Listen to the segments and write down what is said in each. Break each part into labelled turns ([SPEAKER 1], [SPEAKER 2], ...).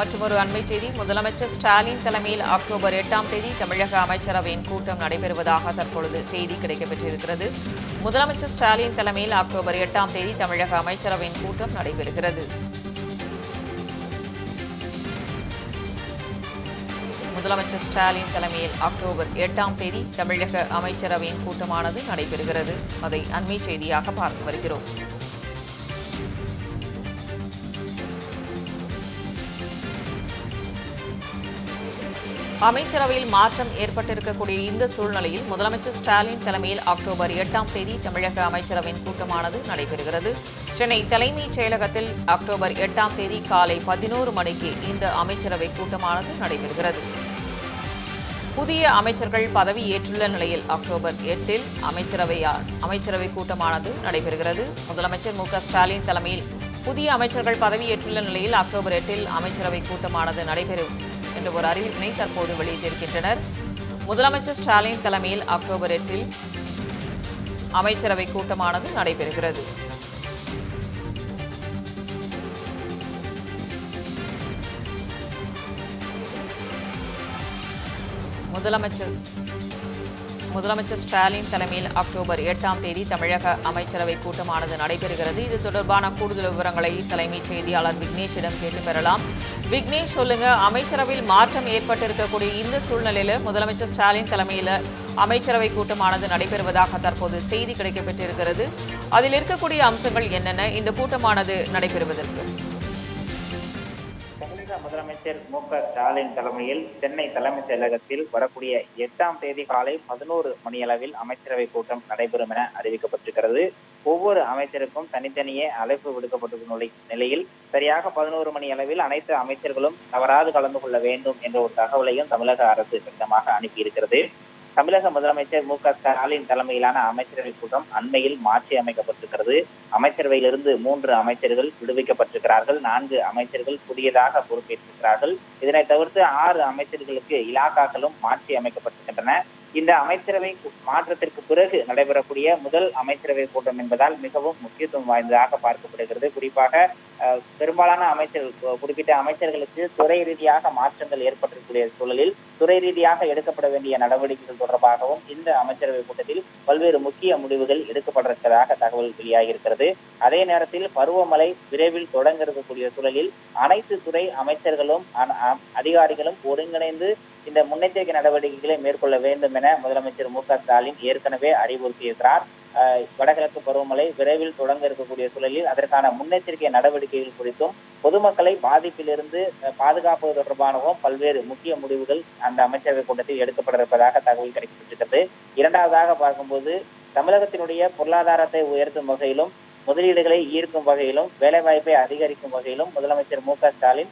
[SPEAKER 1] மற்றொரு அண்மை செய்தி. முதலமைச்சர் ஸ்டாலின் தலைமையில் அக்டோபர் எட்டாம் தேதி தமிழக அமைச்சரவையின் கூட்டம் நடைபெறுவதாக தற்பொழுது செய்தி கிடைக்கப்பெற்றிருக்கிறது. முதலமைச்சர் ஸ்டாலின் தலைமையில் அக்டோபர் எட்டாம் தேதி தமிழக அமைச்சரவையின் கூட்டம் நடைபெறுகிறது. முதலமைச்சர் ஸ்டாலின் தலைமையில் அக்டோபர் எட்டாம் தேதி தமிழக அமைச்சரவையின் கூட்டமானது நடைபெறுகிறது. அதை அண்மை செய்தியாக பார்த்து வருகிறோம். அமைச்சரவையில் மாற்றம் ஏற்பட்டிருக்கக்கூடிய இந்த சூழ்நிலையில் முதலமைச்சர் ஸ்டாலின் தலைமையில் அக்டோபர் எட்டாம் தேதி தமிழக அமைச்சரவையின் கூட்டமானது நடைபெறுகிறது. சென்னை தலைமைச் செயலகத்தில் அக்டோபர் எட்டாம் தேதி காலை பதினோரு மணிக்கு இந்த அமைச்சரவை கூட்டமானது நடைபெறுகிறது. புதிய அமைச்சர்கள் பதவி ஏற்றுள்ள நிலையில் அக்டோபர் எட்டில் அமைச்சரவை அமைச்சரவை கூட்டமானது நடைபெறுகிறது. முதலமைச்சர் மு ஸ்டாலின் தலைமையில் புதிய அமைச்சர்கள் பதவியேற்றுள்ள நிலையில் அக்டோபர் எட்டில் அமைச்சரவை கூட்டமானது நடைபெறும். என்ற ஒரு அறிவிப்பினை தற்போது வெளியிட்டிருக்கின்றனர். முதலமைச்சர் ஸ்டாலின் தலைமையில் அக்டோபர் எட்டில் அமைச்சரவை கூட்டமானது நடைபெறுகிறது. முதலமைச்சர் முதலமைச்சர் ஸ்டாலின் தலைமையில் அக்டோபர் எட்டாம் தேதி தமிழக அமைச்சரவை கூட்டமானது நடைபெறுகிறது. இது தொடர்பான கூடுதல் விவரங்களை தலைமைச் செய்தியாளர் விக்னேஷிடம் கேட்டு பெறலாம். விக்னேஷ் சொல்லுங்க. அமைச்சரவையில் மாற்றம் ஏற்பட்டிருக்கக்கூடிய இந்த சூழ்நிலையில முதலமைச்சர் ஸ்டாலின் தலைமையில் அமைச்சரவை கூட்டமானது நடைபெறுவதாக தற்போது செய்தி கிடைக்கப்பட்டிருக்கிறது அதில் இருக்கக்கூடிய அம்சங்கள் என்னென்ன? இந்த கூட்டமானது நடைபெறுவதற்கு.
[SPEAKER 2] முதலமைச்சர் மு க ஸ்டாலின் தலைமையில் சென்னை தலைமைச் செயலகத்தில் வரக்கூடிய எட்டாம் தேதி காலை பதினோரு மணியளவில் அமைச்சரவை கூட்டம் நடைபெறும் என அறிவிக்கப்பட்டிருக்கிறது. ஒவ்வொரு அமைச்சருக்கும் தனித்தனியே அழைப்பு விடுக்கப்பட்டுள்ள நிலையில் சரியாக பதினோரு மணி அளவில் அனைத்து அமைச்சர்களும் தவறாது கலந்து கொள்ள வேண்டும் என்ற ஒரு தகவலையும் தமிழக அரசு திட்டமாக அனுப்பியிருக்கிறது. தமிழக முதலமைச்சர் மு க ஸ்டாலின் தலைமையிலான அமைச்சரவை கூட்டம் அண்மையில் மாற்றி அமைக்கப்பட்டிருக்கிறது. அமைச்சரவையிலிருந்து மூன்று அமைச்சர்கள் விடுவிக்கப்பட்டிருக்கிறார்கள். நான்கு அமைச்சர்கள் புதியதாக பொறுப்பேற்றிருக்கிறார்கள். இதனை தவிர்த்து ஆறு அமைச்சர்களுக்கு இலாக்காக்களும் மாற்றி அமைக்கப்பட்டிருக்கின்றன. இந்த அமைச்சரவை மாற்றத்திற்கு பிறகு நடைபெறக்கூடிய முதல் அமைச்சரவை கூட்டம் என்பதால் மிகவும் முக்கியத்துவம் வாய்ந்ததாக பார்க்கப்படுகிறது. குறிப்பாக அஹ், பெரும்பாலான அமைச்சர்கள் குறிப்பிட்ட அமைச்சர்களுக்கு துறை ரீதியாக மாற்றங்கள் ஏற்பட்டிருக்கக்கூடிய சூழலில் துறை ரீதியாக எடுக்கப்பட வேண்டிய நடவடிக்கைகள் தொடர்பாகவும் இந்த அமைச்சரவை கூட்டத்தில் பல்வேறு முக்கிய முடிவுகள் எடுக்கப்பட்டிருப்பதாக தகவல் வெளியாகியிருக்கிறது. அதே நேரத்தில் பருவமழை விரைவில் தொடங்க இருக்கக்கூடிய சூழலில் அனைத்து துறை அமைச்சர்களும் அதிகாரிகளும் ஒருங்கிணைந்து இந்த முன்னெச்சரிக்கை நடவடிக்கைகளை மேற்கொள்ள வேண்டும் என முதலமைச்சர் மு ஸ்டாலின் ஏற்கனவே அறிவுறுத்தியிருக்கிறார். வடகிழக்கு பருவமழை விரைவில் தொடங்க இருக்கக்கூடிய சூழலில் அதற்கான முன்னெச்சரிக்கை நடவடிக்கைகள் குறித்தும் பொதுமக்களை பாதிப்பிலிருந்து பாதுகாப்பது தொடர்பானவும் பல்வேறு முக்கிய முடிவுகள் அந்த அமைச்சரவை கூட்டத்தில் எடுக்கப்பட இருப்பதாக தகவல் கிடைக்கப்பட்டிருக்கிறது. இரண்டாவதாக பார்க்கும்போது தமிழகத்தினுடைய பொருளாதாரத்தை உயர்த்தும் வகையிலும் முதலீடுகளை ஈர்க்கும் வகையிலும் வேலைவாய்ப்பை அதிகரிக்கும் வகையிலும் முதலமைச்சர் மு க ஸ்டாலின்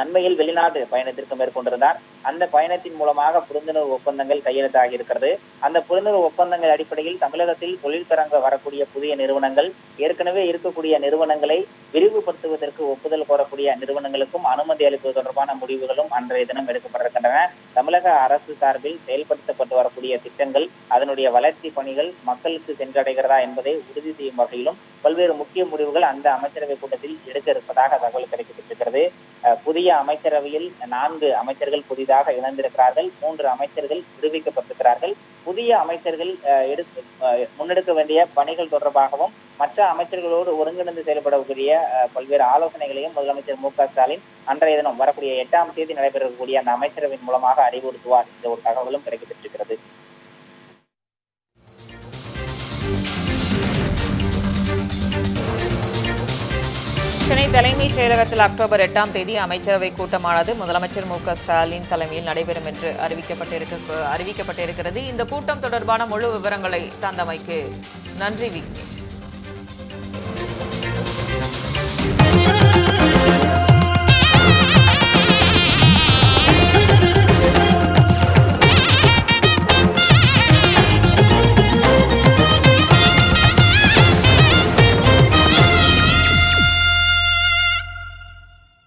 [SPEAKER 2] அண்மையில் வெளிநாட்டு பயணத்திற்கு மேற்கொண்டிருந்தார். அந்த பயணத்தின் மூலமாக புரிந்துணர்வு ஒப்பந்தங்கள் கையெழுத்தாகி இருக்கிறது. அந்த புரிந்துணர்வு ஒப்பந்தங்கள் அடிப்படையில் தமிழகத்தில் தொழில் தொடங்க வரக்கூடிய புதிய நிறுவனங்கள் ஏற்கனவே இருக்கக்கூடிய நிறுவனங்களை விரிவுபடுத்துவதற்கு ஒப்புதல் கோரக்கூடிய நிறுவனங்களுக்கும் அனுமதி அளிப்பது தொடர்பான முடிவுகளும் அன்றைய தினம் எடுக்கப்பட்டிருக்கின்றன. தமிழக அரசு சார்பில் செயல்படுத்தப்பட்டு வரக்கூடிய திட்டங்கள் அதனுடைய வளர்ச்சி பணிகள் மக்களுக்கு சென்றடைகிறதா என்பதை உறுதி செய்யும் வகையிலும் பல்வேறு முக்கிய முடிவுகள் அந்த அமைச்சரவை கூட்டத்தில் எடுக்க இருப்பதாக தகவல் கிடைக்கப்பட்டிருக்கிறது. புதிய அமைச்சரவையில் நான்கு அமைச்சர்கள் புதிதாக இணைந்திருக்கிறார்கள். மூன்று அமைச்சர்கள் விடுவிக்கப்பட்டிருக்கிறார்கள். புதிய அமைச்சர்கள் அஹ், எடுத்து அஹ், முன்னெடுக்க வேண்டிய பணிகள் தொடர்பாகவும் மற்ற அமைச்சர்களோடு ஒருங்கிணைந்து செயல்படக்கூடிய பல்வேறு ஆலோசனைகளையும் முதலமைச்சர் மு க ஸ்டாலின் அன்றைய தினம் வரக்கூடிய எட்டாம் தேதி நடைபெறக்கூடிய அந்த அமைச்சரவையின் மூலமாக அறிவுறுத்துவார். என்ற ஒரு தகவலும் கிடைக்கப்பட்டிருக்கிறது
[SPEAKER 1] சென்னை தலைமைச் செயலகத்தில் அக்டோபர் எட்டாம் தேதி அமைச்சரவை கூட்டமானது முதலமைச்சர் மு க ஸ்டாலின் தலைமையில் நடைபெறும் என்று அறிவிக்கப்பட்டிருக்க அறிவிக்கப்பட்டிருக்கிறது. இந்த கூட்டம் தொடர்பான முழு விவரங்களை தந்தமைக்கு நன்றி விக்னேஷ்.